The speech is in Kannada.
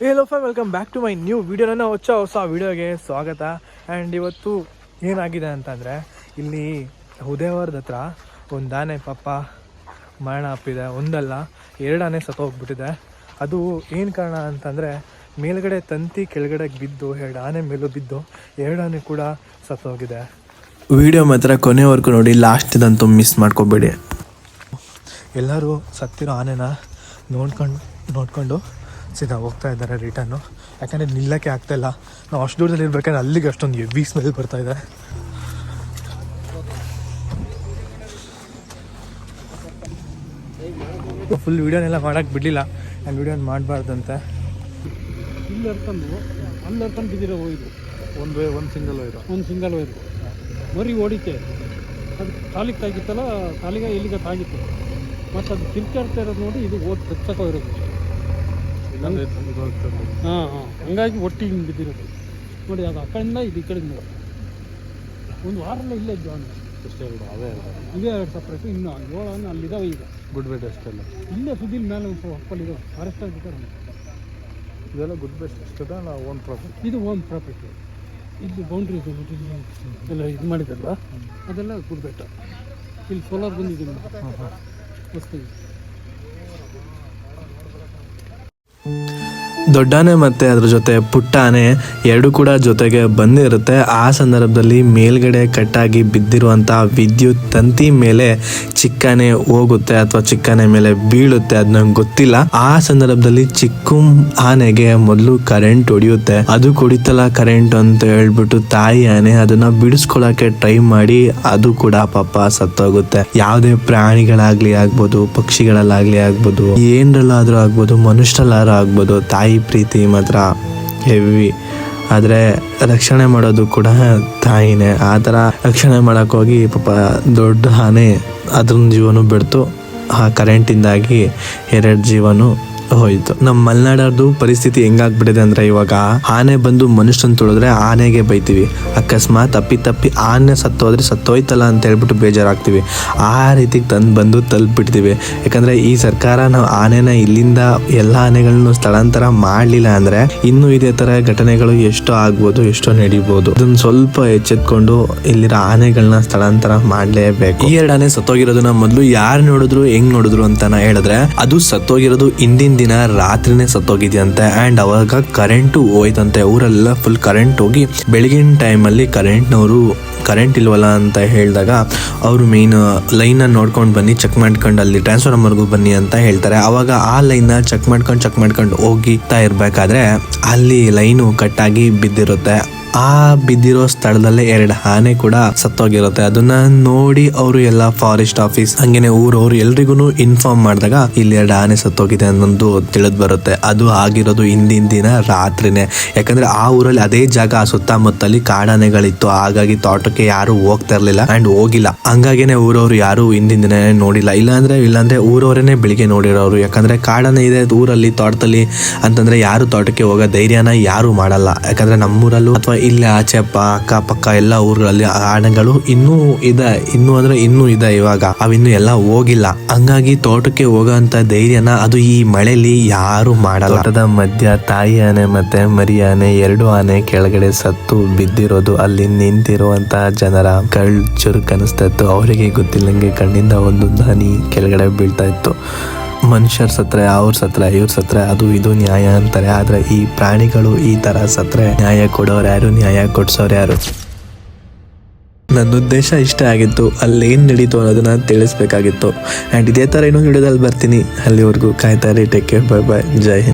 Hello five welcome back to my new video ನನ್ನ ಹೊಸ ಹೊಸ ವಿಡಿಯೋಗೆ ಸ್ವಾಗತ. ಆ್ಯಂಡ್ ಇವತ್ತು ಏನಾಗಿದೆ ಅಂತಂದರೆ ಇಲ್ಲಿ ಉದಯವರದ ಹತ್ರ ಒಂದು ಆನೆ ಪಾಪ ಮರಣ ಅಪ್ಪಿದೆ ಒಂದಲ್ಲ ಎರಡು ಆನೆ ಸತ್ತೋಗ್ಬಿಟ್ಟಿದೆ ಅದು ಏನು ಕಾರಣ ಅಂತಂದರೆ ಮೇಲ್ಗಡೆ ತಂತಿ ಕೆಳಗಡೆ ಬಿದ್ದು ಎರಡು ಆನೆ ಮೇಲೂ ಬಿದ್ದು ಎರಡು ಆನೆ ಕೂಡ ಸತ್ತೋಗಿದೆ ವಿಡಿಯೋ ಮಾತ್ರ ಕೊನೆವರೆಗೂ ನೋಡಿ ಲಾಸ್ಟ್ದಂತೂ ಮಿಸ್ ಮಾಡ್ಕೋಬೇಡಿ. ಎಲ್ಲರೂ ಸತ್ತಿರೋ ಆನೆನ ನೋಡ್ಕೊಂಡು ನೋಡ್ಕೊಂಡು ಸೀದಾ ಹೋಗ್ತಾ ಇದ್ದಾರೆ ರಿಟರ್ನು ಯಾಕಂದರೆ ನಿಲ್ಲಕ್ಕೆ ಆಗ್ತಾಯಿಲ್ಲ ನಾವು ಅಷ್ಟು ದೂರದಲ್ಲಿ ಇರ್ಬೇಕಾದ್ರೆ ಅಲ್ಲಿಗೆ ಅಷ್ಟೊಂದು ಹೆವಿ ಸ್ಮೆಲ್ ಬರ್ತಾ ಇದೆ. ಫುಲ್ ವೀಡಿಯೋನೆಲ್ಲ ಮಾಡೋಕ್ಕೆ ಬಿಡಲಿಲ್ಲ. ನಾನು ವೀಡಿಯೋನ ಮಾಡಬಾರ್ದಂತೆ. ಇಲ್ಲಿ ಹರ್ಕೊಂಡು ಅಲ್ಲಿ ಹರ್ಕೊಂಡು ಬಿದ್ದಿರೋ ಹೋಯ್ತು ಒಂದು ಒಂದು ಸಿಂಗಲ್ ವೈರು ಒಂದು ಸಿಂಗಲ್ ವೈರು ಮರಿ ಓಡಿಕೆ. ಅದು ಕಾಲಿಗೆ ತಾಗಿತ್ತಲ್ಲ ಕಾಲಿಗೆ ಇಲ್ಲಿಗೆ ತಾಗಿತ್ತು. ಮತ್ತು ಅದು ತಿರ್ಕಾಡ್ತಾ ಇರೋದು ನೋಡಿ ಇದು ಓದ್ ಹಚ್ಚಕ್ಕೆ ಇರೋದು ಹಾಂ ಹಾಂ. ಹಂಗಾಗಿ ಒಟ್ಟಿಗೆ ಹಿಂಗೆ ಬಿದ್ದಿರೋದು. ನೋಡಿ ಅದು ಆ ಕಡೆಯಿಂದ ಇದು ಈ ಕಡೆಯಿಂದ ಒಂದು ವಾರಲ್ಲ ಇಲ್ಲೇ ಹಣ್ಣು ಅದೇ ಇದೇ ಎರಡು ಸಪ್ರೇಟ್ ಇನ್ನು ಏಳು ಅಲ್ಲಿ ಅಲ್ಲಿದ್ದಾವೆ ಈಗ. ಗುಡ್ ಬೆಸ್ಟ್ ಅಷ್ಟೆಲ್ಲ. ಇಲ್ಲೇ ಸುದ್ದಿ ಮೇಲೆ ಒಂದು ಹಪ್ಪಲ್ಲಿದೆ ಫಾರೆಸ್ಟ್ ಆಗಿದ್ದಾರೆ ಇದೆಲ್ಲ ಗುಡ್ ಬೆಸ್ಟ್ ಅಷ್ಟದ ನಾವು ಓನ್ ಪ್ರಾಪರ್ಟಿ ಇದು ಓನ್ ಪ್ರಾಪರ್ಟಿ ಇದು ಬೌಂಡ್ರಿ ಎಲ್ಲ ಇದು ಮಾಡಿದಲ್ಲ ಅದೆಲ್ಲ ಗುಡ್ ಗುಡ್ಬೆಟ್ಟ ಇಲ್ಲಿ ಸೋಲಾರ್ ಬಂದಿದೆ ಹೊಸ್ದಾಗಿ. ದೊಡ್ಡಾನೆ ಮತ್ತೆ ಅದ್ರ ಜೊತೆ ಪುಟ್ಟ ಆನೆ ಎರಡು ಕೂಡ ಜೊತೆಗೆ ಬಂದಿರುತ್ತೆ. ಆ ಸಂದರ್ಭದಲ್ಲಿ ಮೇಲ್ಗಡೆ ಕಟ್ಟಾಗಿ ಬಿದ್ದಿರುವಂತಹ ವಿದ್ಯುತ್ ತಂತಿ ಮೇಲೆ ಚಿಕ್ಕಾನೆ ಹೋಗುತ್ತೆ ಅಥವಾ ಚಿಕ್ಕಾನೆ ಮೇಲೆ ಬೀಳುತ್ತೆ, ಅದು ನಂಗೆ ಗೊತ್ತಿಲ್ಲ. ಆ ಸಂದರ್ಭದಲ್ಲಿ ಚಿಕ್ಕ ಆನೆಗೆ ಮೊದಲು ಕರೆಂಟ್ ಹೊಡೆಯುತ್ತೆ ಅದು ಕುಡಿತಲ್ಲ ಕರೆಂಟ್ ಅಂತ ಹೇಳ್ಬಿಟ್ಟು ತಾಯಿ ಆನೆ ಅದನ್ನ ಬಿಡಿಸ್ಕೊಳಕ್ಕೆ ಟ್ರೈ ಮಾಡಿ ಅದು ಕೂಡ ಪಾಪ ಸತ್ತೋಗುತ್ತೆ. ಯಾವುದೇ ಪ್ರಾಣಿಗಳಾಗ್ಲಿ ಆಗ್ಬೋದು, ಪಕ್ಷಿಗಳಲ್ಲಾಗ್ಲಿ ಆಗ್ಬೋದು, ಏನರಲ್ಲಾದ್ರೂ ಆಗ್ಬೋದು, ಮನುಷ್ಯರಲ್ಲಾದ್ರೂ ಆಗ್ಬೋದು, ತಾಯಿ ಪ್ರೀತಿ ಮಾತ್ರ ಹೆವಿ. ಆದರೆ ರಕ್ಷಣೆ ಮಾಡೋದು ಕೂಡ ತಾಯಿನೇ. ಆ ಥರ ರಕ್ಷಣೆ ಮಾಡೋಕ್ಕೋಗಿ ಪಾಪ ದೊಡ್ಡ ಹಾನಿ ಅದ್ರ ಜೀವನೂ ಬಿಡ್ತು. ಆ ಕರೆಂಟಿಂದಾಗಿ ಎರಡು ಜೀವನು ಹೋಯ್ತು. ನಮ್ಮ ಮಲೆನಾಡದು ಪರಿಸ್ಥಿತಿ ಹೆಂಗಾಗ್ಬಿಟ್ಟಿದೆ ಅಂದ್ರೆ ಇವಾಗ ಆನೆ ಬಂದು ಮನುಷ್ಯನ್ ತೊಳೆದ್ರೆ ಆನೆಗೆ ಬೈತೀವಿ. ಅಕಸ್ಮಾತ್ ತಪ್ಪಿ ತಪ್ಪಿ ಆನೆ ಸತ್ತೋದ್ರೆ ಸತ್ತೋಯ್ತಲ್ಲ ಅಂತ ಹೇಳ್ಬಿಟ್ಟು ಬೇಜಾರಾಗ್ತೀವಿ. ಆ ರೀತಿ ತಂದು ಬಂದು ತಲುಪಿಡ್ತೀವಿ. ಯಾಕಂದ್ರೆ ಈ ಸರ್ಕಾರ ನಾವು ಆನೆನ ಇಲ್ಲಿಂದ ಎಲ್ಲ ಆನೆಗಳನ್ನು ಸ್ಥಳಾಂತರ ಮಾಡಲಿಲ್ಲ ಅಂದ್ರೆ ಇನ್ನು ಇದೇ ತರ ಘಟನೆಗಳು ಎಷ್ಟೋ ಆಗ್ಬೋದು, ಎಷ್ಟೋ ನಡೀಬಹುದು ಅದನ್ನ ಸ್ವಲ್ಪ ಎಚ್ಚೆತ್ಕೊಂಡು ಇಲ್ಲಿರೋ ಆನೆಗಳನ್ನ ಸ್ಥಳಾಂತರ ಮಾಡಲೇಬೇಕು. ಈ ಎರಡು ಆನೆ ಸತ್ತೋಗಿರೋದನ್ನ ಮೊದಲು ಯಾರು ನೋಡಿದ್ರು, ಹೆಂಗ್ ನೋಡಿದ್ರು ಅಂತ ಹೇಳಿದ್ರೆ ಅದು ಸತ್ತೋಗಿರೋದು ಹಿಂದಿನ ದಿನ ರಾತ್ರಿನೇ ಸತ್ತೋಗಿದ್ಯಂತೆ ಅಂಡ್ ಅವಾಗ ಕರೆಂಟು ಹೋಯ್ತಂತೆ. ಊರೆಲ್ಲ ಫುಲ್ ಕರೆಂಟ್ ಹೋಗಿ ಬೆಳಗಿನ ಟೈಮಲ್ಲಿ ಕರೆಂಟ್ನವರು ಕರೆಂಟ್ ಇಲ್ವಲ್ಲ ಅಂತ ಹೇಳಿದಾಗ ಅವರು ಮೇನ್ ಲೈನ್ ನೋಡ್ಕೊಂಡು ಬನ್ನಿ ಚೆಕ್ ಮಾಡ್ಕೊಂಡು ಅಲ್ಲಿ ಟ್ರಾನ್ಸ್ಫಾರ್ಮರ್ಗೂ ಬನ್ನಿ ಅಂತ ಹೇಳ್ತಾರೆ. ಅವಾಗ ಆ ಲೈನ್ ಚೆಕ್ ಮಾಡ್ಕೊಂಡು ಚೆಕ್ ಮಾಡ್ಕೊಂಡು ಹೋಗಿತಾ ಇರ್ಬೇಕಾದ್ರೆ ಅಲ್ಲಿ ಲೈನು ಕಟ್ಟಾಗಿ ಬಿದ್ದಿರುತ್ತೆ. ಆ ಬಿದ್ದಿರೋ ಸ್ಥಳದಲ್ಲೇ ಎರಡು ಆನೆ ಕೂಡ ಸತ್ತೋಗಿರುತ್ತೆ. ಅದನ್ನ ನೋಡಿ ಅವರು ಎಲ್ಲ ಫಾರೆಸ್ಟ್ ಆಫೀಸ್ ಹಂಗೇನೆ ಊರವ್ರು ಎಲ್ರಿಗೂ ಇನ್ಫಾರ್ಮ್ ಮಾಡಿದಾಗ ಇಲ್ಲಿ ಎರಡು ಆನೆ ಸತ್ತೋಗಿದೆ ಅನ್ನೋದು ತಿಳಿದು ಬರುತ್ತೆ ಅದು ಆಗಿರೋದು ಹಿಂದಿನ ದಿನ ರಾತ್ರಿನೇ. ಯಾಕಂದ್ರೆ ಆ ಊರಲ್ಲಿ ಅದೇ ಜಾಗ, ಆ ಸುತ್ತಮುತ್ತಲಿ ಕಾಡಾನೆಗಳಿತ್ತು. ಹಾಗಾಗಿ ತೋಟಕ್ಕೆ ಯಾರು ಹೋಗ್ತಾ ಇರ್ಲಿಲ್ಲ ಅಂಡ್ ಹೋಗಿಲ್ಲ. ಹಂಗಾಗಿನೇ ಊರವ್ರು ಯಾರು ಹಿಂದಿನ ದಿನ ನೋಡಿಲ್ಲ. ಇಲ್ಲಾಂದ್ರೆ ಇಲ್ಲಾಂದ್ರೆ ಊರವರೇನೆ ಬೆಳಿಗ್ಗೆ ನೋಡಿರೋರು. ಯಾಕಂದ್ರೆ ಕಾಡಾನೆ ಇದೆ ಊರಲ್ಲಿ, ತೋಟದಲ್ಲಿ ಅಂತಂದ್ರೆ ಯಾರು ತೋಟಕ್ಕೆ ಹೋಗೋ ಧೈರ್ಯನ ಯಾರು ಮಾಡಲ್ಲ. ಯಾಕಂದ್ರೆ ನಮ್ಮೂರಲ್ಲೂ ಅಥವಾ ಇಲ್ಲಿ ಆಚೆ ಪ ಅಕ್ಕ, ಪಕ್ಕ ಎಲ್ಲ ಊರುಗಳಲ್ಲಿ ಆನೆಗಳು ಇನ್ನೂ ಇದೆ, ಇನ್ನು ಅಂದ್ರೆ ಇನ್ನೂ ಇದೆ ಇವಾಗ. ಅವಿನ್ನೂ ಎಲ್ಲ ಹೋಗಿಲ್ಲ. ಹಂಗಾಗಿ ತೋಟಕ್ಕೆ ಹೋಗುವಂತ ಧೈರ್ಯನ ಅದು ಈ ಮಳೆಲಿ ಯಾರು ಮಾಡಲ್ಲ. ತೋಟದ ಮಧ್ಯ ತಾಯಿ ಆನೆ ಮತ್ತೆ ಮರಿ ಆನೆ, ಎರಡು ಆನೆ ಕೆಳಗಡೆ ಸತ್ತು ಬಿದ್ದಿರೋದು, ಅಲ್ಲಿ ನಿಂತಿರುವಂತ ಜನರ ಕಳ್ ಚುರುಕ್ ಅನಿಸ್ತಾ ಇತ್ತು. ಅವರಿಗೆ ಗೊತ್ತಿಲ್ಲಂಗೆ ಕಣ್ಣಿಂದ ಒಂದು ದಾನಿ ಕೆಳಗಡೆ ಬೀಳ್ತಾ ಇತ್ತು. ಮನುಷ್ಯರ ಸತ್ರೆ, ಅವ್ರ ಸತ್ರ, ಇವ್ರ ಸತ್ರ, ಅದು ಇದು ನ್ಯಾಯ ಅಂತಾರೆ. ಆದ್ರೆ ಈ ಪ್ರಾಣಿಗಳು ಈ ತರ ಸತ್ರೆ ನ್ಯಾಯ ಕೊಡೋರು ಯಾರು? ನ್ಯಾಯ ಕೊಡ್ಸೋರು ಯಾರು? ನನ್ನ ಉದ್ದೇಶ ಇಷ್ಟ ಆಗಿತ್ತು. ಅಲ್ಲಿ ಏನು ನಡೀತು ಅನ್ನೋದನ್ನ ತಿಳಿಸ್ಬೇಕಾಗಿತ್ತು. ಆ್ಯಂಡ್ ಇದೇ ಥರ ಇನ್ನೊಂದು ವಿಡಿಯೋದಲ್ಲಿ ಬರ್ತೀನಿ. ಅಲ್ಲಿವರೆಗೂ ಕಾಯ್ತಾರೆ ಟೇಕ್ ಕೇರ್ ಬೈ ಬಾಯ್ ಜೈ